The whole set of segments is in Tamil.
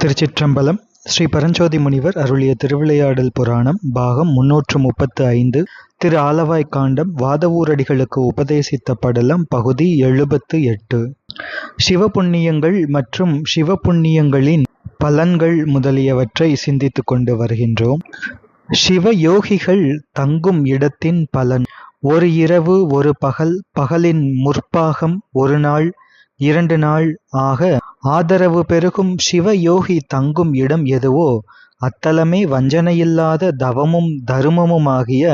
திருச்சிற்றம்பலம் ஸ்ரீ பரஞ்சோதி முனிவர் அருளிய திருவிளையாடல் புராணம் பாகம் முன்னூற்று முப்பத்து ஐந்து. திரு ஆலவாய் காண்டம் வாதவூரடிகளுக்கு உபதேசித்த படலம் பகுதி எழுபத்து எட்டு. சிவபுண்ணியங்கள் மற்றும் சிவபுண்ணியங்களின் பலன்கள் முதலியவற்றை சிந்தித்து கொண்டு வருகின்றோம். சிவ யோகிகள் தங்கும் இடத்தின் பலன் ஒரு இரவு ஒரு பகல் பகலின் முற்பாகம் ஒரு நாள் இரண்டு நாள் ஆக ஆதரவு பெருகும் சிவ யோகி தங்கும் இடம் எதுவோ அத்தலமே வஞ்சனையில்லாத தவமும் தருமமுமாகிய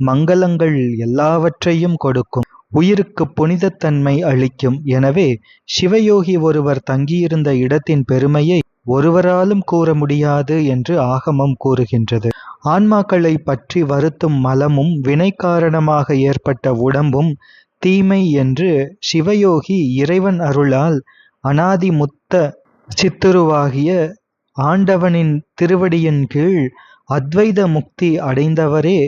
மங்களங்கள் எல்லாவற்றையும் கொடுக்கும். உயிருக்கு புனிதத்தன்மை அளிக்கும். எனவே சிவயோகி ஒருவர் தங்கியிருந்த இடத்தின் பெருமையை ஒருவராலும் கூற முடியாது என்று ஆகமம் கூறுகின்றது. ஆன்மாக்களை பற்றி வருத்தும் மலமும் வினை காரணமாக ஏற்பட்ட உடம்பும் தீமை என்று சிவயோகி இறைவன் அருளால் அனாதிமுத்த சித்துருவாகிய ஆண்டவனின் திருவடியின் கீழ் அத்வைத முக்தி அடைந்தவரே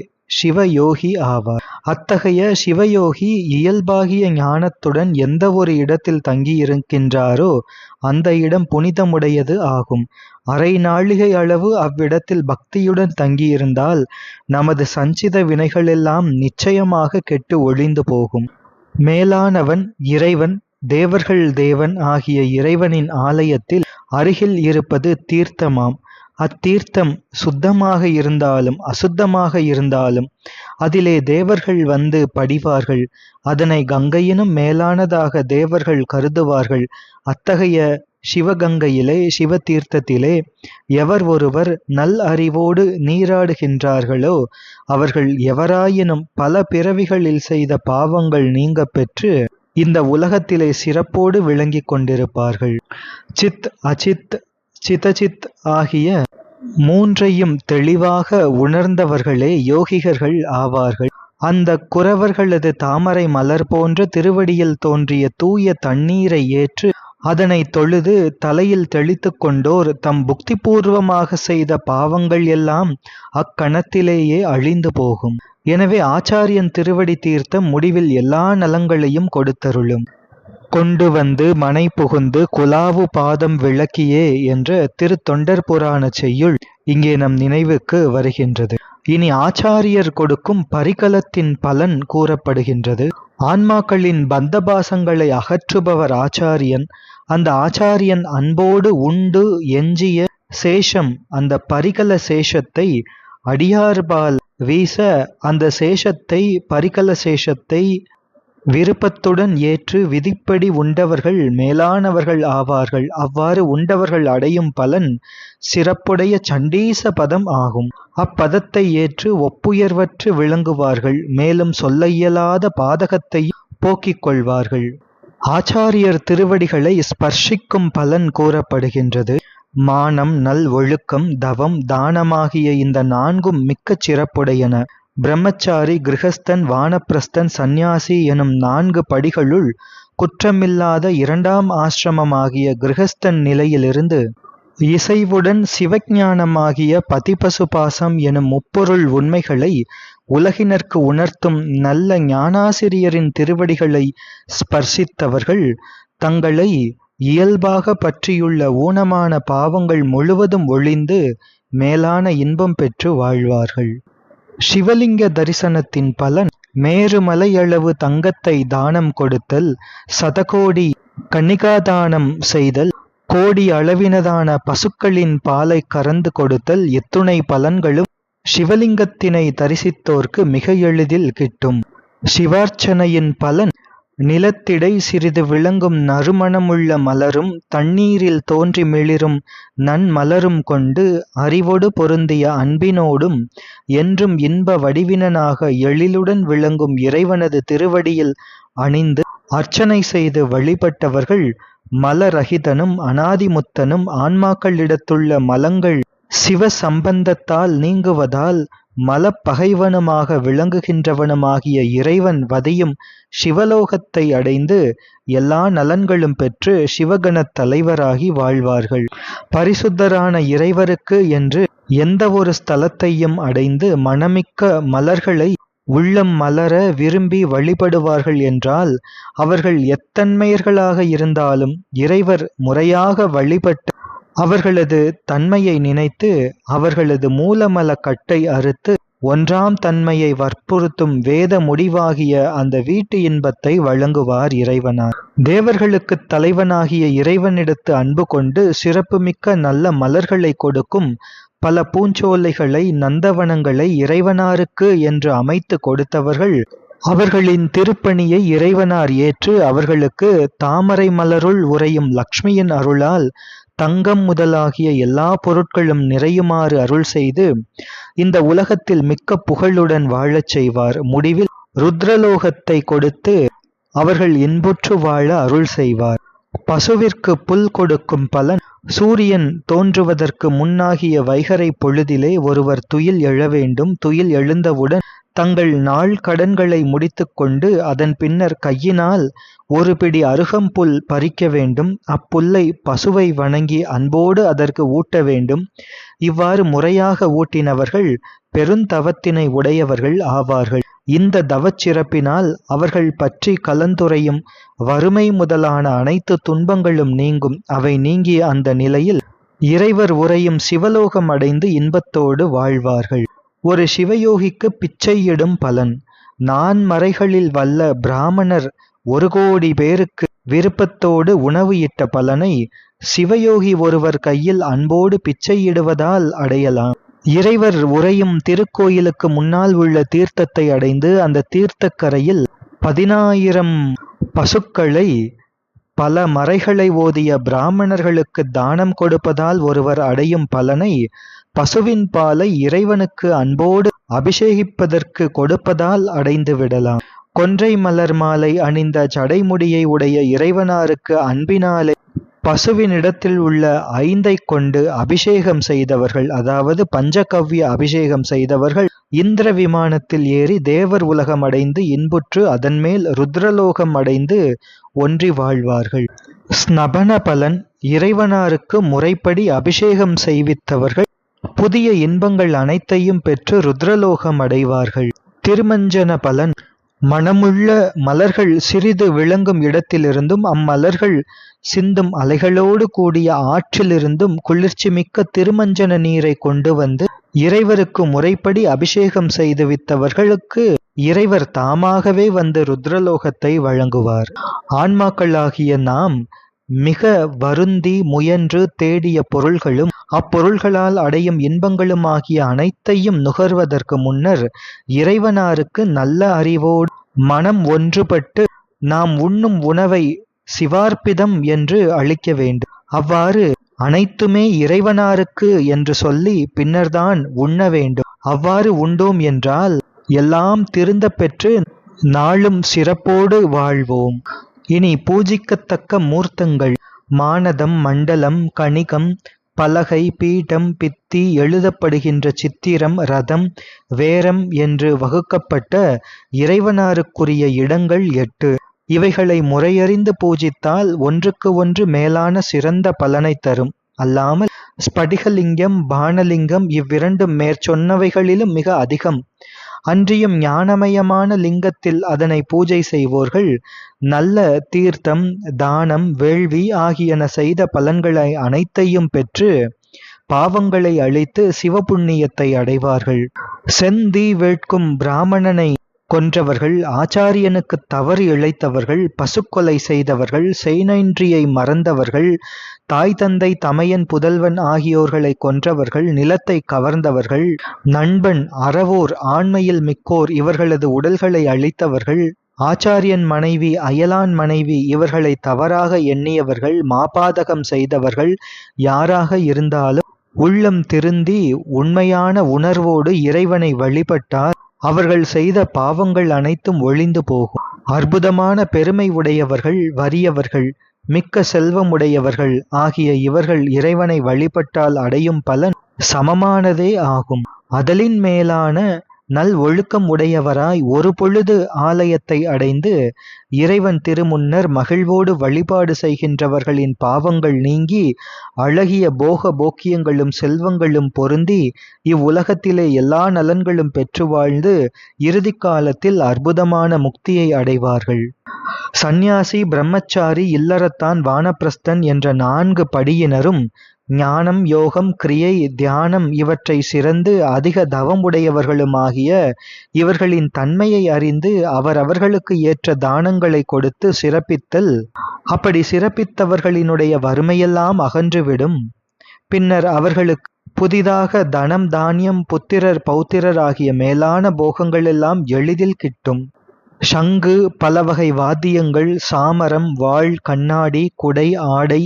சிவயோகி ஆவார். அத்தகைய சிவயோகி இயல்பாகிய ஞானத்துடன் எந்த ஒரு இடத்தில் தங்கியிருக்கின்றாரோ அந்த இடம் புனிதமுடையது ஆகும். அரை நாழிகை அளவு அவ்விடத்தில் பக்தியுடன் தங்கியிருந்தால் நமது சஞ்சித வினைகளெல்லாம் நிச்சயமாக கெட்டு ஒழிந்து போகும். மேலானவன் இறைவன் தேவர்கள் தேவன் ஆகிய இறைவனின் ஆலயத்தில் அருகில் இருப்பது தீர்த்தமாம். அத்தீர்த்தம் சுத்தமாக இருந்தாலும் அசுத்தமாக இருந்தாலும் அதிலே தேவர்கள் வந்து படிவார்கள். அதனை கங்கையினும் மேலானதாக தேவர்கள் கருதுவார்கள். அத்தகைய சிவகங்கையிலே சிவ தீர்த்தத்திலே எவர் ஒருவர் நல் அறிவோடு நீராடுகின்றார்களோ அவர்கள் எவராயினும் பல பிறவிகளில் செய்த பாவங்கள் நீங்க பெற்று இந்த உலகத்திலே சிறப்போடு விளங்கிக் கொண்டிருப்பார்கள். சித் அச்சித் சிதச்சித் ஆகிய மூன்றையும் தெளிவாக உணர்ந்தவர்களே யோகிகர்கள் ஆவார்கள். அந்த குறவர்களது தாமரை மலர் போன்ற திருவடியில் தோன்றிய தூய தண்ணீரை ஏற்று அதனை தொழுது தலையில் தெளித்து கொண்டோர் தம் புக்திபூர்வமாக செய்த பாவங்கள் எல்லாம் அக்கணத்திலேயே அழிந்து போகும். எனவே ஆச்சாரியன் திருவடி தீர்த்தம் முடிவில் எல்லா நலங்களையும் கொடுத்தருளும். கொண்டு வந்து மனை புகுந்து குலாவு பாதம் விளக்கியே என்ற திருத்தொண்டர் புராண செய்யுள் இங்கே நம் நினைவுக்கு வருகின்றது. இனி ஆச்சாரியர் கொடுக்கும் பரிகலத்தின் பலன் கூறப்படுகின்றது. ஆன்மாக்களின் பந்தபாசங்களை அகற்றுபவர் ஆச்சாரியன். அந்த ஆச்சாரியன் அன்போடு உண்டு எஞ்சிய சேஷம் அந்த பரிகல சேஷத்தை அடியார்பால் வீச அந்த சேஷத்தை பரிகல சேஷத்தை விருப்பத்துடன் ஏற்று விதிப்படி உண்டவர்கள் மேலானவர்கள் ஆவார்கள். அவ்வாறு உண்டவர்கள் அடையும் பலன் சிறப்புடைய சண்டீச பதம் ஆகும். அப்பதத்தை ஏற்று ஒப்புயர்வற்று விளங்குவார்கள். மேலும் சொல்ல இயலாத பாதகத்தை போக்கிக் கொள்வார்கள். ஆச்சாரியர் திருவடிகளை ஸ்பர்ஷிக்கும் பலன் கூறப்படுகின்றது. மானம் நல் ஒழுக்கம் தவம் தானமாகிய இந்த நான்கும் மிக்கச் சிறப்புடையன. பிரம்மச்சாரி கிரகஸ்தன் வானப்பிரஸ்தன் சந்நியாசி எனும் நான்கு படிகளுள் குற்றமில்லாத இரண்டாம் ஆசிரமமாகிய கிரகஸ்தன் நிலையிலிருந்து இசைவுடன் சிவஞானமாகிய பதிபசுபாசம் எனும் முப்பொருள் உண்மைகளை உலகினருக்கு உணர்த்தும் நல்ல ஞானாசிரியரின் திருவடிகளை ஸ்பர்சித்தவர்கள் தங்களை இயல்பாக பற்றியுள்ள ஊனமான பாவங்கள் முழுவதும் ஒழிந்து மேலான இன்பம் பெற்று வாழ்வார்கள். சிவலிங்க தரிசனத்தின் பலன் மேருமலையளவு தங்கத்தை தானம் கொடுத்தல் சதகோடி கன்னிகாதானம் செய்தல் கோடி அளவினதான பசுக்களின் பாலை கறந்து கொடுத்தல் எத்துணை பலன்களும் சிவலிங்கத்தினை தரிசித்தோர்க்கு மிக எளிதில் கிட்டும். சிவார்ச்சனையின் பலன் நிலத்திடை சிறிது விளங்கும் நறுமணமுள்ள மலரும் தண்ணீரில் தோன்றி மிளிரும் நன்மலரும் கொண்டு அறிவொடு பொருந்திய அன்பினோடும் என்றும் இன்ப வடிவினனாக எழிலுடன் விளங்கும் இறைவனது திருவடியில் அணிந்து அர்ச்சனை செய்து வழிபட்டவர்கள் மலரகிதனும் அனாதிமுத்தனும் ஆன்மாக்களிடத்துள்ள மலங்கள் சிவ சம்பந்தத்தால் நீங்குவதால் மலப்பகைவனுமாக விளங்குகின்றவனுமாகிய இறைவன் வதையும் சிவலோகத்தை அடைந்து எல்லா நலன்களும் பெற்று சிவகணத் தலைவராகி வாழ்வார்கள். பரிசுத்தரான இறைவருக்கு என்று எந்த ஒரு ஸ்தலத்தையும் அடைந்து மணமிக்க மலர்களை உள்ளம் மலர விரும்பி வழிபடுவார்கள் என்றால் அவர்கள் எத்தன்மையர்களாக இருந்தாலும் இறைவர் முறையாக வழிபட்டு அவர்களது தன்மையை நினைத்து அவர்களது மூலமல கட்டை அறுத்து ஒன்றாம் தன்மையை வற்புறுத்தும் வேத முடிவாகிய அந்த வீட்டு இன்பத்தை வழங்குவார் இறைவனார். தேவர்களுக்கு தலைவனாகிய இறைவனிடத்து அன்பு கொண்டு சிறப்புமிக்க நல்ல மலர்களை கொடுக்கும் பல பூஞ்சோலைகளை நந்தவனங்களை இறைவனாருக்கு என்று அமைத்து கொடுத்தவர்கள் அவர்களின் திருப்பணியை இறைவனார் ஏற்று அவர்களுக்கு தாமரை மலருள் உறையும் லக்ஷ்மியின் அருளால் தங்கம் முதலாகிய எல்லா பொருட்களும் நிறையுமாறு அருள் செய்து இந்த உலகத்தில் மிக்க புகழுடன் வாழச் செய்வார். முடிவில் ருத்ரலோகத்தை கொடுத்து அவர்கள் இன்புற்று வாழ அருள் செய்வார். பசுவிற்கு புல் கொடுக்கும் பலன் சூரியன் தோன்றுவதற்கு முன்னாகிய வைகரை பொழுதிலே ஒருவர் துயில் எழ வேண்டும். துயில் எழுந்தவுடன் தங்கள் நாள் கடன்களை முடித்துக்கொண்டு அதன் பின்னர் கையினால் ஒரு பிடி அருகம்புல் பறிக்க வேண்டும். அப்புல்லை பசுவை வணங்கி அன்போடு அதற்கு ஊட்ட வேண்டும். இவ்வாறு முறையாக ஊட்டினவர்கள் பெருந்தவத்தினை உடையவர்கள் ஆவார்கள். இந்த தவச்சிறப்பினால் அவர்கள் பற்றி கலந்துரையும் வறுமை முதலான அனைத்து துன்பங்களும் நீங்கும். அவை நீங்கிய அந்த நிலையில் இறைவர் உரையும் சிவலோகம் அடைந்து இன்பத்தோடு வாழ்வார்கள். ஒரு சிவயோகிக்கு பிச்சையிடும் பலன். நான் மறைகளில் வல்ல பிராமணர் ஒரு கோடி பேருக்கு விருப்பத்தோடு உணவு இட்ட பலனை சிவயோகி ஒருவர் கையில் அன்போடு பிச்சையிடுவதால் அடையலாம். இறைவர் உரையும் திருக்கோயிலுக்கு முன்னால் உள்ள தீர்த்தத்தை அடைந்து அந்த தீர்த்தக்கரையில் பதினாயிரம் பசுக்களை பல மறைகளை ஓதிய பிராமணர்களுக்கு தானம் கொடுப்பதால் ஒருவர் அடையும் பலனை பசுவின் பாலை இறைவனுக்கு அன்போடு அபிஷேகிப்பதற்கு கொடுப்பதால் அடைந்து விடலாம். கொன்றை மலர் மாலை அணிந்த ஜடைமுடியை உடைய இறைவனாருக்கு அன்பினாலே பசுவினிடத்தில் உள்ள ஐந்தை கொண்டு அபிஷேகம் செய்தவர்கள் அதாவது பஞ்சகவ்ய அபிஷேகம் செய்தவர்கள் இந்திர விமானத்தில் ஏறி தேவர் உலகம் அடைந்து இன்புற்று அதன்மேல் ருத்ரலோகம் அடைந்து ஒன்றி வாழ்வார்கள். ஸ்நபன பலன் இறைவனாருக்கு முறைப்படி அபிஷேகம் செய்வித்தவர்கள் புதிய இன்பங்கள் அனைத்தையும் பெற்று ருத்ரலோகம் அடைவார்கள். திருமஞ்சன பலன். மனமுள்ள மலர்கள் சிறிது விளங்கும் இடத்திலிருந்தும் அம்மலர்கள் சிந்தும் அலைகளோடு கூடிய ஆற்றிலிருந்தும் குளிர்ச்சி மிக்க திருமஞ்சன நீரை கொண்டு வந்து இறைவருக்கு முறைப்படி அபிஷேகம் செய்து வித்தவர்களுக்கு இறைவர் தாமாகவே வந்து ருத்ரலோகத்தை வழங்குவார். ஆன்மாக்களாகிய நாம் மிக வருந்தி முயன்று தேடிய பொருள்களும் அப்பொருள்களால் அடையும் இன்பங்களும் ஆகிய அனைத்தையும் நுகர்வதற்கு முன்னர் இறைவனாருக்கு நல்ல அறிவோடு மனம் ஒன்றுபட்டு நாம் உண்ணும் உணவை சிவார்ப்பிதம் என்று அளிக்க வேண்டும். அவ்வாறு அனைத்துமே இறைவனாருக்கு என்று சொல்லி பின்னர்தான் உண்ண வேண்டும். அவ்வாறு உண்டோம் என்றால் எல்லாம் திருந்த பெற்று நாளும் சிறப்போடு வாழ்வோம். இனி பூஜிக்கத்தக்க மூர்த்தங்கள் மானதம் மண்டலம் கணிகம் பலகை பீடம் பித்தி எழுதப்படுகின்ற சித்திரம் ரதம் வேரம் என்று வகுக்கப்பட்ட இறைவனாருக்குரிய இடங்கள் எட்டு. இவைகளை முறையறிந்து பூஜித்தால் ஒன்றுக்கு ஒன்று மேலான சிறந்த பலனை தரும். அல்லாமல் ஸ்படிகலிங்கம் பானலிங்கம் இவ்விரண்டும் மேற்சொன்னவைகளிலும் மிக அதிகம். அன்றியும் ஞானமயமான லிங்கத்தில் அதனை பூஜை செய்வோர்கள் நல்ல தீர்த்தம் தானம் வேள்வி ஆகியன செய்த பலன்களை அனைத்தையும் பெற்று பாவங்களை அழித்து சிவபுண்ணியத்தை அடைவார்கள். செந்தி வேட்கும் பிராமணனை கொன்றவர்கள் ஆச்சாரியனுக்கு தவறு இழைத்தவர்கள் பசுக்கொலை செய்தவர்கள் செய்நன்றியை மறந்தவர்கள் தாய் தந்தை தமையன் புதல்வன் ஆகியோர்களை கொன்றவர்கள் நிலத்தை கவர்ந்தவர்கள் நண்பன் அறவோர் ஆண்மையில் மிக்கோர் இவர்களது உடல்களை அழித்தவர்கள் ஆச்சாரியன் மனைவி அயலான் மனைவி இவர்களை தவறாக எண்ணியவர்கள் மாபாதகம் செய்தவர்கள் யாராக இருந்தாலும் உள்ளம் திருந்தி உண்மையான உணர்வோடு இறைவனை வழிபட்டார். அவர்கள் செய்த பாவங்கள் அனைத்தும் ஒழிந்து போகும். அற்புதமான பெருமை உடையவர்கள் வறியவர்கள் மிக்க செல்வமுடையவர்கள் ஆகிய இவர்கள் இறைவனை வழிபட்டால் அடையும் பலன் சமமானதே ஆகும். அதலின் மேலான நல் ஒழுக்கம் உடையவராய் ஒரு பொழுது ஆலயத்தை அடைந்து இறைவன் திருமுன்னர் மகிழ்வோடு வழிபாடு செய்கின்றவர்களின் பாவங்கள் நீங்கி அழகிய போக போக்கியங்களும் செல்வங்களும் பொருந்தி இவ்வுலகத்திலே எல்லா நலன்களும் பெற்று வாழ்ந்து இறுதி காலத்தில் அற்புதமான முக்தியை அடைவார்கள். சந்நியாசி பிரம்மச்சாரி இல்லறத்தான் வானப்பிரஸ்தன் என்ற நான்கு படியினரும் ஞானம் யோகம் கிரியை தியானம் இவற்றை சிறந்து அதிக தவமுடையவர்களுமாகிய இவர்களின் தன்மையை அறிந்து அவரவர்களுக்கு ஏற்ற தானங்களை கொடுத்து சிறப்பித்தல். அப்படி சிறப்பித்தவர்களினுடைய வறுமையெல்லாம் அகன்றுவிடும். பின்னர் அவர்களுக்கு புதிதாக தனம் தானியம் புத்திரர் பௌத்திரர் ஆகிய மேலான போகங்கள் எல்லாம் எளிதில் கிட்டும். சங்கு பல வகை வாத்தியங்கள் சாமரம் வாழ் கண்ணாடி குடை ஆடை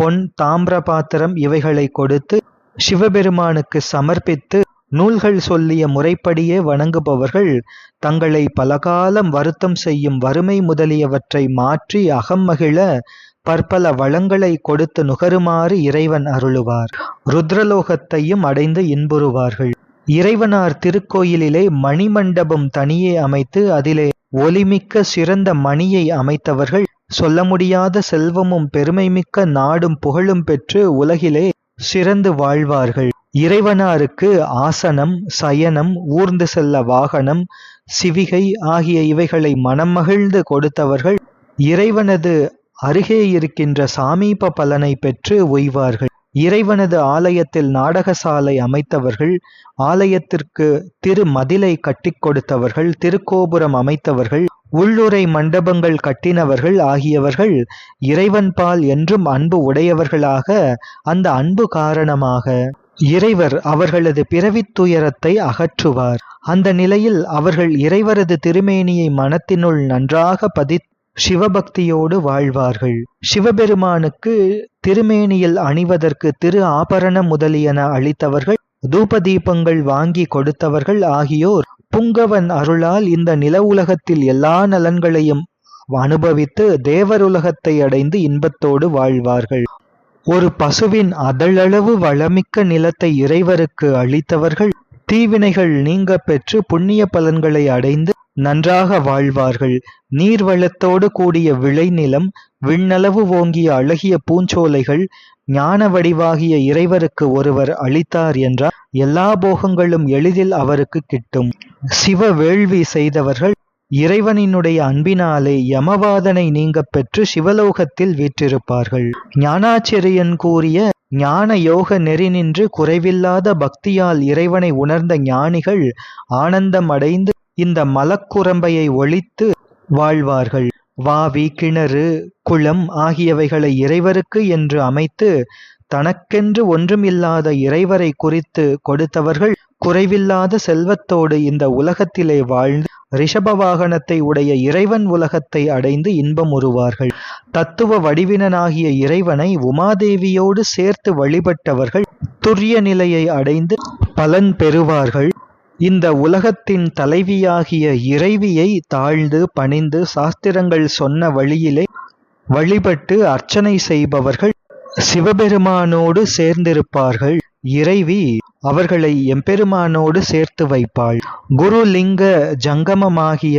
பொன் தாமிர பாத்திரம் இவைகளை கொடுத்து சிவபெருமானுக்கு சமர்ப்பித்து நூல்கள் சொல்லிய முறைப்படியே வணங்குபவர்கள் தங்களை பலகாலம் வருத்தம் செய்யும் வறுமை முதலியவற்றை மாற்றி அகம்மகிழ பற்பல வளங்களை கொடுத்து நுகருமாறு இறைவன் அருளுவார். ருத்ரலோகத்தையும் அடைந்து இன்புறுவார்கள். இறைவனார் திருக்கோயிலிலே மணிமண்டபம் தனியே அமைத்து அதிலே ஒலிமிக்க சிறந்த மணியை அமைத்தவர்கள் சொல்ல முடியாத செல்வமும் பெருமைமிக்க நாடும் புகழும் பெற்று உலகிலே சிறந்து வாழ்வார்கள். இறைவனாருக்கு ஆசனம் சயனம் ஊர்ந்து செல்ல வாகனம் சிவிகை ஆகிய இவைகளை மனம் மகிழ்ந்து கொடுத்தவர்கள் இறைவனது அருகே இருக்கின்ற சாமீப பலனை பெற்று ஒய்வார்கள் இறைவனது ஆலயத்தில் நாடகசாலை அமைத்தவர்கள் ஆலயத்திற்கு திருமதிலை கட்டிக் கொடுத்தவர்கள் திருக்கோபுரம் அமைத்தவர்கள் உள்ளுரை மண்டபங்கள் கட்டினவர்கள் ஆகியவர்கள் இறைவன்பால் என்றும் அன்பு உடையவர்களாக அந்த அன்பு காரணமாக. இறைவர் அவர்களது பிறவித் துயரத்தை அகற்றுவார். அந்த நிலையில் அவர்கள் இறைவரது திருமேனியை மனத்தினுள் நன்றாக பதி சிவபக்தியோடு வாழ்வார்கள். சிவபெருமானுக்கு திருமேனியில் அணிவதற்கு திரு ஆபரணம் முதலியன அளித்தவர்கள் தூபதீபங்கள் வாங்கி கொடுத்தவர்கள் ஆகியோர் புங்கவன் அருளால் இந்த நில உலகத்தில் எல்லா நலன்களையும் அனுபவித்து தேவருலகத்தை அடைந்து இன்பத்தோடு வாழ்வார்கள். ஒரு பசுவின் அதளவு வளமிக்க நிலத்தை இறைவருக்கு அளித்தவர்கள் தீவினைகள் நீங்க பெற்று புண்ணிய பலன்களை அடைந்து நன்றாக வாழ்வார்கள். நீர்வளத்தோடு கூடிய விளைநிலம் விண்ணளவு ஓங்கிய அழகிய பூஞ்சோலைகள் ஞான வடிவாகிய இறைவருக்கு ஒருவர் அளித்தார் என்றால் எல்லா போகங்களும் எளிதில் அவருக்கு கிட்டும். சிவ வேள்வி செய்தவர்கள் இறைவனினுடைய அன்பினாலே யமவாதனை நீங்க பெற்று சிவலோகத்தில் வீற்றிருப்பார்கள். ஞானாச்சரியன் கூறிய ஞான யோக நெறி நின்று குறைவில்லாத பக்தியால் இறைவனை உணர்ந்த ஞானிகள் ஆனந்தம் அடைந்து இந்த மலக்குரம்பையை ஒழித்து வாழ்வார்கள். வாவி கிணறு குளம் ஆகியவைகளை இறைவருக்கு என்று அமைத்து தனக்கென்று ஒன்றுமில்லாத இறைவரை குறித்து கொடுத்தவர்கள் குறைவில்லாத செல்வத்தோடு இந்த உலகத்திலே வாழ்ந்து ரிஷப வாகனத்தை உடைய இறைவன் உலகத்தை அடைந்து இன்பம் உறுவார்கள் தத்துவ வடிவினனாகிய இறைவனை உமாதேவியோடு சேர்த்து வழிபட்டவர்கள் துரிய நிலையை அடைந்து பலன் பெறுவார்கள். இந்த உலகத்தின் தலைவியாகிய இறைவியை தாழ்ந்து பணிந்து சாஸ்திரங்கள் சொன்ன வழியிலே வழிபட்டு அர்ச்சனை செய்பவர்கள் சிவபெருமானோடு சேர்ந்திருப்பார்கள். இறைவி அவர்களை எம்பெருமானோடு சேர்த்து வைப்பாள். குரு லிங்க ஜங்கமமாகிய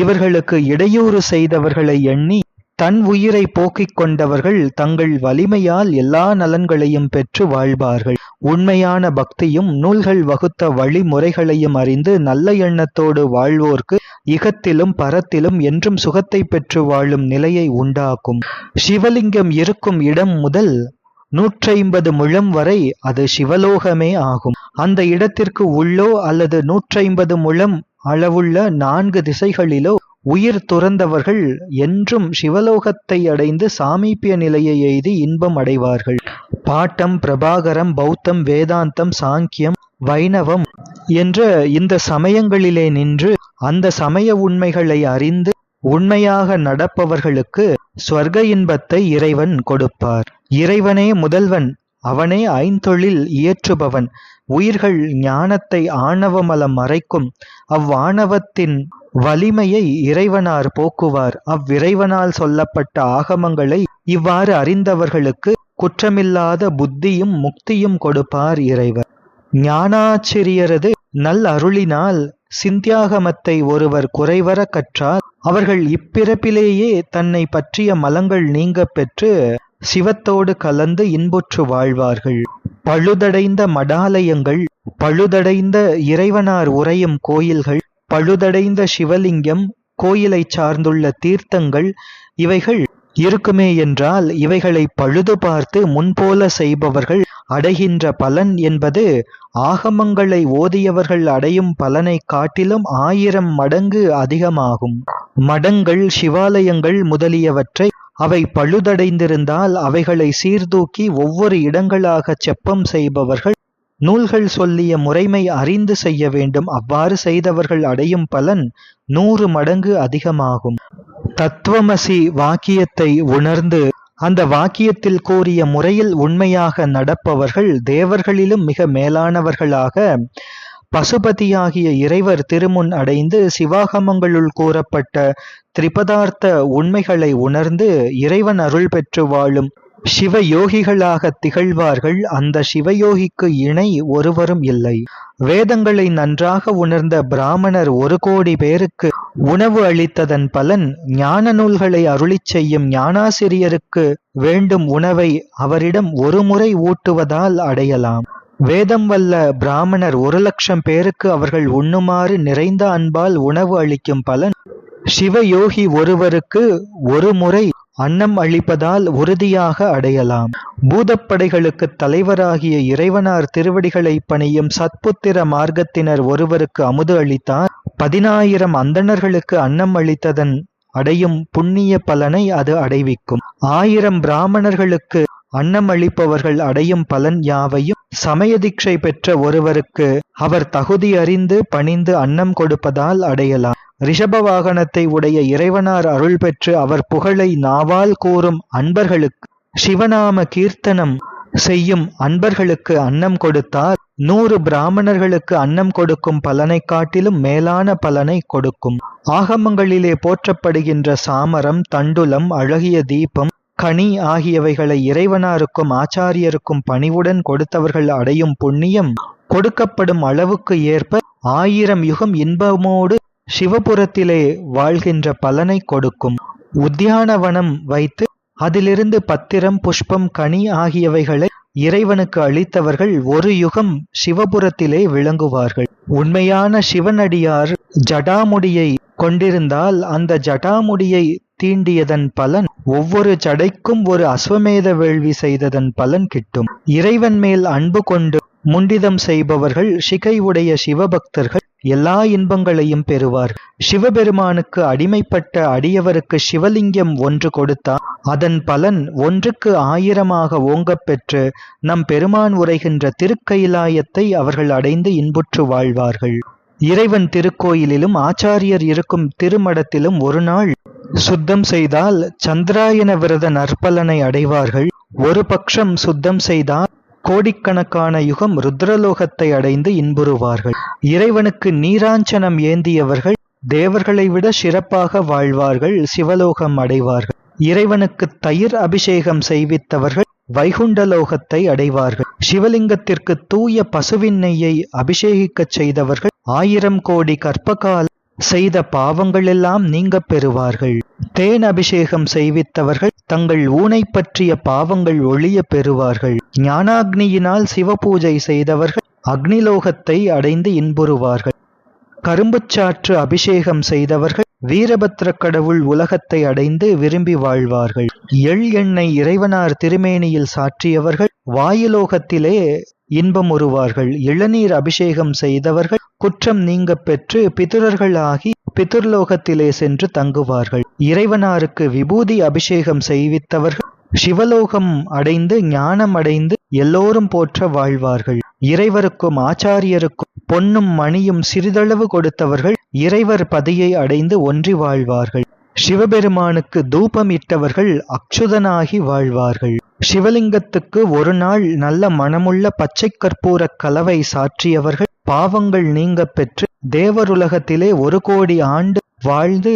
இவர்களுக்கு இடையூறு செய்தவர்களை எண்ணி தன் உயிரை போக்கிக் கொண்டவர்கள் தங்கள் வலிமையால் எல்லா நலன்களையும் பெற்று வாழ்வார்கள். உண்மையான பக்தியும் நூல்கள் வகுத்த வழிமுறைகளையும் அறிந்து நல்ல எண்ணத்தோடு வாழ்வோர்க்கு இகத்திலும் பரத்திலும் என்றும் சுகத்தை பெற்று வாழும் நிலையை உண்டாக்கும். சிவலிங்கம் இருக்கும் இடம் முதல் நூற்றைம்பது முழம் வரை அது சிவலோகமே ஆகும். அந்த இடத்திற்கு உள்ளோ அல்லது நூற்றைம்பது முழம் அளவுள்ள நான்கு திசைகளிலோ உயிர் துறந்தவர்கள் என்றும் சிவலோகத்தை அடைந்து சாமீபிய நிலையை எய்தி இன்பம் அடைவார்கள். பாட்டம் பிரபாகரம் பௌத்தம் வேதாந்தம் சாங்கியம் வைணவம் என்ற இந்த சமயங்களிலே நின்று அந்த சமய உண்மைகளை அறிந்து உண்மையாக நடப்பவர்களுக்கு ஸ்வர்க இன்பத்தை இறைவன் கொடுப்பார். இறைவனே முதல்வன் அவனே ஐந்தொழில் இயற்றுபவன். உயிர்கள் ஞானத்தை ஆணவமலம் மறைக்கும் அவ்வாணவத்தின் வலிமையை இறைவனார் போக்குவார். அவ்விறைவனால் சொல்லப்பட்ட ஆகமங்களை இவ்வாறு அறிந்தவர்களுக்கு குற்றமில்லாத புத்தியும் முக்தியும் கொடுப்பார் இறைவர் ஞானாச்சரியரது நல் அருளினால் சிந்தியாகமத்தை ஒருவர் குறைவர கற்றால் அவர்கள் இப்பிறப்பிலேயே தன்னை பற்றிய மலங்கள் நீங்க பெற்று சிவத்தோடு கலந்து இன்புற்று வாழ்வார்கள். பழுதடைந்த மடாலயங்கள் பழுதடைந்த இறைவனார் உறையும் கோயில்கள் பழுதடைந்த சிவலிங்கம் கோயிலை சார்ந்துள்ள தீர்த்தங்கள் இவைகள் இருக்குமே என்றால் இவைகளை பழுது பார்த்து முன்போல செய்பவர்கள் அடைகின்ற பலன் என்பது ஆகமங்களை ஓதியவர்கள் அடையும் பலனை காட்டிலும் ஆயிரம் மடங்கு அதிகமாகும். மடங்கள் சிவாலயங்கள் முதலியவற்றை அவை பழுதடைந்திருந்தால் அவைகளை சீர்தூக்கி ஒவ்வொரு இடங்களாக செப்பம் செய்பவர்கள் நூல்கள் சொல்லிய முறைமை அறிந்து செய்ய வேண்டும். அவ்வாறு செய்தவர்கள் அடையும் பலன் நூறு மடங்கு அதிகமாகும். தத்துவமசி வாக்கியத்தை உணர்ந்து அந்த வாக்கியத்தில் கூறிய முறையில் உண்மையாக நடப்பவர்கள் தேவர்களிலும் மிக மேலானவர்களாக பசுபதியாகிய இறைவர் திருமுன் அடைந்து சிவாகமங்களுள் கூறப்பட்ட திரிபதார்த்த உண்மைகளை உணர்ந்து இறைவன் அருள் பெற்று வாழும் சிவயோகிகளாக திகழ்வார்கள். அந்த சிவயோகிக்கு இணை ஒருவரும் இல்லை. வேதங்களை நன்றாக உணர்ந்த பிராமணர் ஒரு கோடி பேருக்கு உணவு அளித்ததன் பலன் ஞான நூல்களை அருளிச் செய்யும் ஞானாசிரியருக்கு வேண்டும் உணவை அவரிடம் ஒரு முறை ஊட்டுவதால் அடையலாம். வேதம் வல்ல பிராமணர் ஒரு லட்சம் பேருக்கு அவர்கள் உண்ணுமாறு நிறைந்த அன்பால் உணவு அளிக்கும் பலன். சிவயோகி ஒருவருக்கு ஒரு முறை அன்னம் அளிப்பதால் உறுதியாக அடையலாம். பூதப்படைகளுக்கு தலைவராகிய இறைவனார் திருவடிகளை பணியும் சத்புத்திர மார்க்கத்தினர் ஒருவருக்கு அமுது அளித்தார். பதினாயிரம் அந்தணர்களுக்கு அன்னம் அளித்ததன் அடையும் புண்ணிய பலனை அது அடைவிக்கும். ஆயிரம் பிராமணர்களுக்கு அன்னம் அளிப்பவர்கள் அடையும் பலன் யாவையும்? சமய தீட்சை பெற்ற ஒருவருக்கு அவர் தகுதி அறிந்து பணிந்து அன்னம் கொடுப்பதால் அடையலாம். ரிஷப வாகனத்தை உடைய இறைவனார் அருள் பெற்று அவர் புகழை நாவால் கூறும் அன்பர்களுக்கு சிவநாம கீர்த்தனம் செய்யும் அன்பர்களுக்கு அன்னம் கொடுத்தார். நூறு பிராமணர்களுக்கு அன்னம் கொடுக்கும் பலனை காட்டிலும் மேலான பலனை கொடுக்கும். ஆகமங்களிலே போற்றப்படுகின்ற சாமரம் தண்டுலம் அழகிய தீபம் கனி ஆகியவைகளை இறைவனாருக்கும் ஆச்சாரியருக்கும் பணிவுடன் கொடுத்தவர்கள் அடையும் புண்ணியம் கொடுக்கப்படும் அளவுக்கு ஏற்ப ஆயிரம் யுகம் இன்பமோடு சிவபுரத்திலே வாழ்கின்ற பலனை கொடுக்கும் உத்தியானவனம் வைத்து அதிலிருந்து பத்திரம் புஷ்பம் கனி ஆகியவைகளை இறைவனுக்கு அளித்தவர்கள் ஒரு யுகம் சிவபுரத்திலே விளங்குவார்கள். உண்மையான சிவனடியார் ஜடாமுடியை கொண்டிருந்தால் அந்த ஜடாமுடியை தீண்டியதன் பலன் ஒவ்வொரு ஜடைக்கும் ஒரு அஸ்வமேத வேள்வி செய்ததன் பலன் கிட்டும். இறைவன் மேல் அன்பு கொண்டு முண்டிதம் செய்பவர்கள் சிகை உடைய சிவபக்தர்கள் எல்லா இன்பங்களையும் பெறுவார். சிவபெருமானுக்கு அடிமைப்பட்ட அடியவருக்கு சிவலிங்கம் ஒன்று கொடுத்தால் அதன் பலன் ஒன்றுக்கு ஆயிரமாக ஓங்கப் பெற்று நம் பெருமான் உரைகின்ற திருக்கயிலாயத்தை அவர்கள் அடைந்து இன்புற்று வாழ்வார்கள். இறைவன் திருக்கோயிலிலும் ஆச்சாரியர் இருக்கும் திருமடத்திலும் ஒரு நாள் சுத்தம் செய்தால் சந்திராயன விரத நற்பலனை அடைவார்கள். ஒரு பட்சம் சுத்தம் செய்தால் கோடிக்கணக்கான யுகம் ருத்ரலோகத்தை அடைந்து இன்புறுவார்கள். இறைவனுக்கு நீராஞ்சனம் ஏந்தியவர்கள் தேவர்களை விட சிறப்பாக வாழ்வார்கள் சிவலோகம் அடைவார்கள். இறைவனுக்கு தயிர் அபிஷேகம் செய்வித்தவர்கள் வைகுண்டலோகத்தை அடைவார்கள். சிவலிங்கத்திற்கு தூய பசுவின் நெய்யை அபிஷேகிக்கச் செய்தவர்கள் ஆயிரம் கோடி கற்பகால செய்த பாவங்கள் எல்லாம் நீங்க பெறுவார்கள். தேன் அபிஷேகம் செய்வித்தவர்கள் தங்கள் ஊனை பற்றிய பாவங்கள் ஒளிய பெறுவார்கள். ஞானாக்னியினால் சிவபூஜை செய்தவர்கள் அக்னிலோகத்தை அடைந்து இன்புறுவார்கள். கரும்புச்சாற்று அபிஷேகம் செய்தவர்கள் வீரபத்ர கடவுள் உலகத்தை அடைந்து விரும்பி வாழ்வார்கள். எள் எண்ணெய் இறைவனார் திருமேனியில் சாற்றியவர்கள் வாயுலோகத்திலே இன்பம் உருவார்கள். இளநீர் அபிஷேகம் செய்தவர்கள் குற்றம் நீங்க பெற்று பிதுரர்களாகி பிதுர்லோகத்திலே சென்று தங்குவார்கள். இறைவனாருக்கு விபூதி அபிஷேகம் செய்வித்தவர்கள் சிவலோகம் அடைந்து ஞானம் அடைந்து எல்லோரும் போற்ற வாழ்வார்கள். இறைவருக்கும் ஆச்சாரியருக்கும் பொன்னும் மணியும் சிறிதளவு கொடுத்தவர்கள் இறைவர் பதியை அடைந்து ஒன்றி வாழ்வார்கள். சிவபெருமானுக்கு தூபம் இட்டவர்கள் அச்சுதனாகி வாழ்வார்கள். சிவலிங்கத்துக்கு ஒரு நாள் நல்ல மனமுள்ள பச்சை கற்பூர கலவை சாற்றியவர்கள் பாவங்கள் நீங்க பெற்று தேவருலகத்திலே ஒரு கோடி ஆண்டு வாழ்ந்து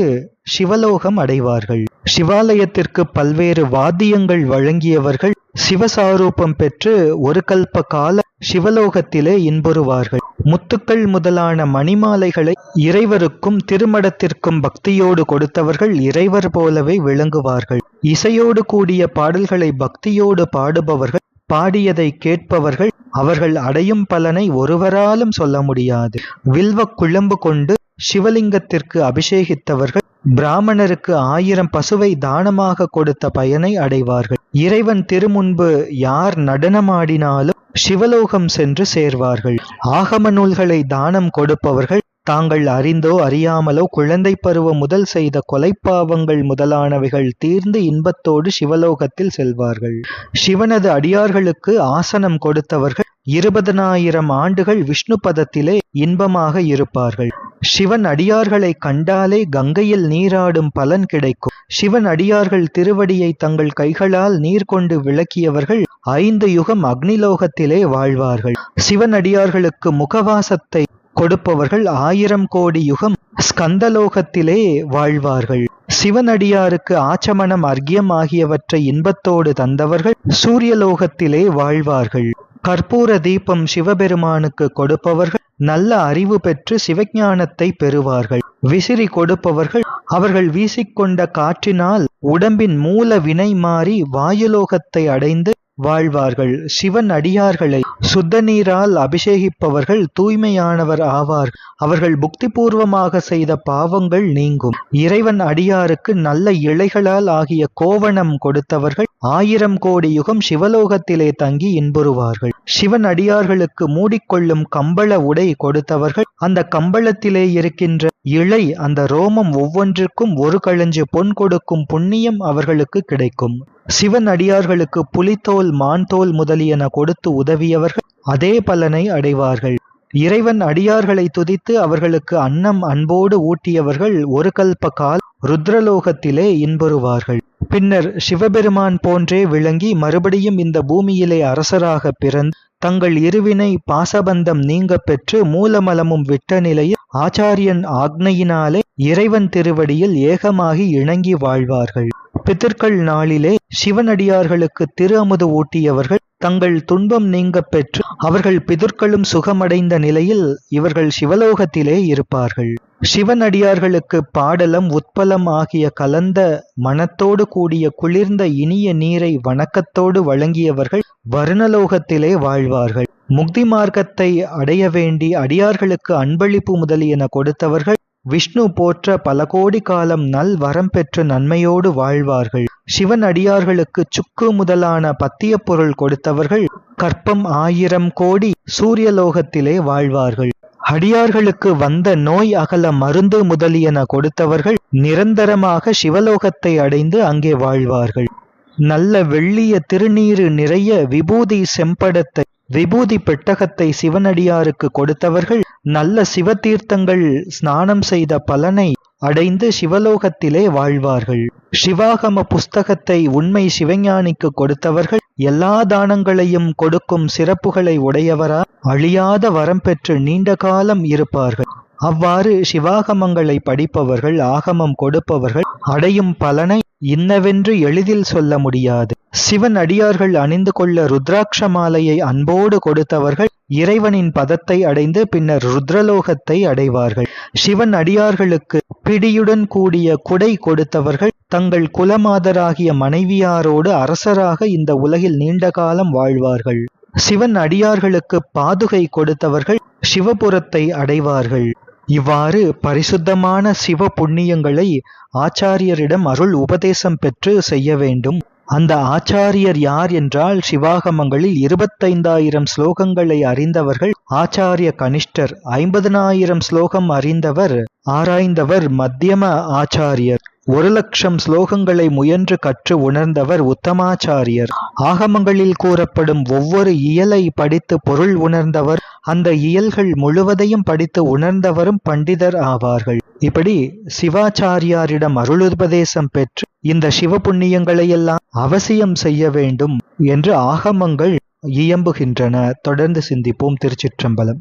சிவலோகம் அடைவார்கள். சிவாலயத்திற்கு பல்வேறு வாத்தியங்கள் வழங்கியவர்கள் சிவசாரூபம் பெற்று ஒரு கல்ப கால சிவலோகத்திலே இன்புறுவார்கள். முத்துக்கள் முதலான மணிமாலைகளை இறைவருக்கும் திருமடத்திற்கும் பக்தியோடு கொடுத்தவர்கள் இறைவர் போலவே விளங்குவார்கள். இசையோடு கூடிய பாடல்களை பக்தியோடு பாடுபவர்கள் பாடியதை கேட்பவர்கள் அவர்கள் அடையும் பலனை ஒருவராலும் சொல்ல முடியாது. வில்வ குழம்பு கொண்டு சிவலிங்கத்திற்கு அபிஷேகித்தவர்கள் பிராமணருக்கு ஆயிரம் பசுவை தானமாக கொடுத்த பயனை அடைவார்கள். இறைவன் திருமுன்பு யார் நடனமாடினாலும் சிவலோகம் சென்று சேர்வார்கள். ஆகம நூல்களை தானம் கொடுப்பவர்கள் தாங்கள் அறிந்தோ அறியாமலோ குழந்தை பருவம் முதல் செய்த கொலைப்பாவங்கள் முதலானவைகள் தீர்ந்து இன்பத்தோடு சிவலோகத்தில் செல்வார்கள். சிவனது அடியார்களுக்கு ஆசனம் கொடுத்தவர்கள் இருபதனாயிரம் ஆண்டுகள் விஷ்ணு பதத்திலே இன்பமாக இருப்பார்கள். சிவன் அடியார்களை கண்டாலே கங்கையில் நீராடும் பலன் கிடைக்கும். சிவன் அடியார்கள் திருவடியை தங்கள் கைகளால் நீர் கொண்டு விளக்கியவர்கள் ஐந்து யுகம் அக்னிலோகத்திலே வாழ்வார்கள். சிவன் அடியார்களுக்கு முகவாசத்தை கொடுப்பவர்கள் ஆயிரம் கோடி யுகம் ஸ்கந்தலோகத்திலே வாழ்வார்கள். சிவனடியாருக்கு ஆச்சமணம் அர்க்கியம் ஆகியவற்றை இன்பத்தோடு தந்தவர்கள் சூரியலோகத்திலே வாழ்வார்கள். கற்பூர தீபம் சிவபெருமானுக்கு கொடுப்பவர்கள் நல்ல அறிவு பெற்று சிவஞானத்தை பெறுவார்கள். விசிறி கொடுப்பவர்கள் அவர்கள் வீசிக்கொண்ட காற்றினால் உடம்பின் மூல வினை மாறி வாயுலோகத்தை அடைந்து வாழ்வார்கள். சிவன் அடியார்களை சுத்த நீரால் அபிஷேகிப்பவர்கள் தூய்மையானவர் ஆவார். அவர்கள் புக்தி பூர்வமாக செய்த பாவங்கள் நீங்கும். இறைவன் அடியாருக்கு நல்ல இலைகளால் ஆகிய கோவணம் கொடுத்தவர்கள் ஆயிரம் கோடி யுகம் சிவலோகத்திலே தங்கி இன்புறுவார்கள். சிவன் அடியார்களுக்கு மூடிக்கொள்ளும் கம்பள உடை கொடுத்தவர்கள் அந்த கம்பளத்திலே இருக்கின்ற இழை அந்த ரோமம் ஒவ்வொன்றிற்கும் ஒரு களஞ்சு பொன் கொடுக்கும் புண்ணியம் அவர்களுக்கு கிடைக்கும். சிவன் அடியார்களுக்கு புலித்தோல் மான்தோல் முதலியன கொடுத்து உதவியவர்கள் அதே பலனை அடைவார்கள். இறைவன் அடியார்களை துதித்து அவர்களுக்கு அன்னம் அன்போடு ஊட்டியவர்கள் ஒரு கல்ப கால் ருத்ரலோகத்திலே இன்புறுவார்கள். பின்னர் சிவபெருமான் போன்றே விளங்கி மறுபடியும் இந்த பூமியிலே அரசராக பிறந்து தங்கள் இருவினை பாசபந்தம் நீங்க பெற்று மூலமலமும் விட்ட நிலையில் ஆச்சாரியன் ஆக்னையினாலே இறைவன் திருவடியில் ஏகமாகி இணங்கி வாழ்வார்கள். பித்திருக்கள் நாளிலே சிவனடியார்களுக்கு திரு அமுது ஊட்டியவர்கள் தங்கள் துன்பம் நீங்க பெற்று அவர்கள் பிதுர்களும் சுகமடைந்த நிலையில் இவர்கள் சிவலோகத்திலே இருப்பார்கள். சிவனடியார்களுக்கு பாடலம் உத்பலம் ஆகிய கலந்த மனத்தோடு கூடிய குளிர்ந்த இனிய நீரை வணக்கத்தோடு வழங்கியவர்கள் வருணலோகத்திலே வாழ்வார்கள். முக்தி மார்க்கத்தை அடைய வேண்டி அடியார்களுக்கு அன்பளிப்பு முதலியன கொடுத்தவர்கள் விஷ்ணு போற்ற பல கோடி காலம் நல் வரம் பெற்று நன்மையோடு வாழ்வார்கள். சிவன் அடியார்களுக்கு சுக்கு முதலான பத்திய பொருள் கொடுத்தவர்கள் கற்பம் ஆயிரம் கோடி சூரியலோகத்திலே வாழ்வார்கள். அடியார்களுக்கு வந்த நோய் அகல மருந்து முதலியன கொடுத்தவர்கள் நிரந்தரமாக சிவலோகத்தை அடைந்து அங்கே வாழ்வார்கள். நல்ல வெள்ளிய திருநீரு நிறைய விபூதி செம்படத்தை விபூதி பெட்டகத்தை சிவனடியாருக்கு கொடுத்தவர்கள் நல்ல சிவதீர்த்தங்கள் ஸ்நானம் செய்த பலனை அடைந்து சிவலோகத்திலே வாழ்வார்கள். சிவாகம புஸ்தகத்தை உண்மை சிவஞானிக்கு கொடுத்தவர்கள் எல்லா தானங்களையும் கொடுக்கும் சிறப்புகளை உடையவரா? அழியாத வரம் பெற்று நீண்ட காலம் இருப்பார்கள். அவ்வாறு சிவாகமங்களை படிப்பவர்கள் ஆகமம் கொடுப்பவர்கள் அடையும் பலனை இன்னவென்று எளிதில் சொல்ல முடியாது. சிவன் அடியார்கள் அணிந்து கொள்ள ருத்ராட்ச மாலையை அன்போடு கொடுத்தவர்கள் இறைவனின் பதத்தை அடைந்து பின்னர் ருத்ரலோகத்தை அடைவார்கள். சிவன் அடியார்களுக்கு பிடியுடன் கூடிய குடை கொடுத்தவர்கள் தங்கள் குலமாதராகிய மனைவியாரோடு அரசராக இந்த உலகில் நீண்ட காலம் வாழ்வார்கள். சிவன் அடியார்களுக்கு பாதுகை கொடுத்தவர்கள் சிவபுரத்தை அடைவார்கள். இவ்வாறு பரிசுத்தமான சிவ புண்ணியங்களை ஆச்சாரியரிடம் அருள் உபதேசம் பெற்று செய்ய வேண்டும். அந்த ஆச்சாரியர் யார் என்றால் சிவாகமங்களில் இருபத்தைந்தாயிரம் ஸ்லோகங்களை அறிந்தவர்கள் ஆச்சாரிய கனிஷ்டர் ஐம்பதனாயிரம் ஸ்லோகம் அறிந்தவர் ஆராய்ந்தவர் மத்தியம ஆச்சாரியர். ஒரு லட்சம் ஸ்லோகங்களை முயன்று கற்று உணர்ந்தவர் உத்தமாச்சாரியர். ஆகமங்களில் கூறப்படும் ஒவ்வொரு இயலை படித்து பொருள் உணர்ந்தவர் அந்த இயல்கள் முழுவதையும் படித்து உணர்ந்தவரும் பண்டிதர் ஆவார்கள். இப்படி சிவாச்சாரியாரிடம் அருளுபதேசம் பெற்று இந்த சிவ புண்ணியங்களையெல்லாம் அவசியம் செய்ய வேண்டும் என்று ஆகமங்கள் இயம்புகின்றன. தொடர்ந்து சிந்திப்போம் திருச்சிற்றம்பலம்.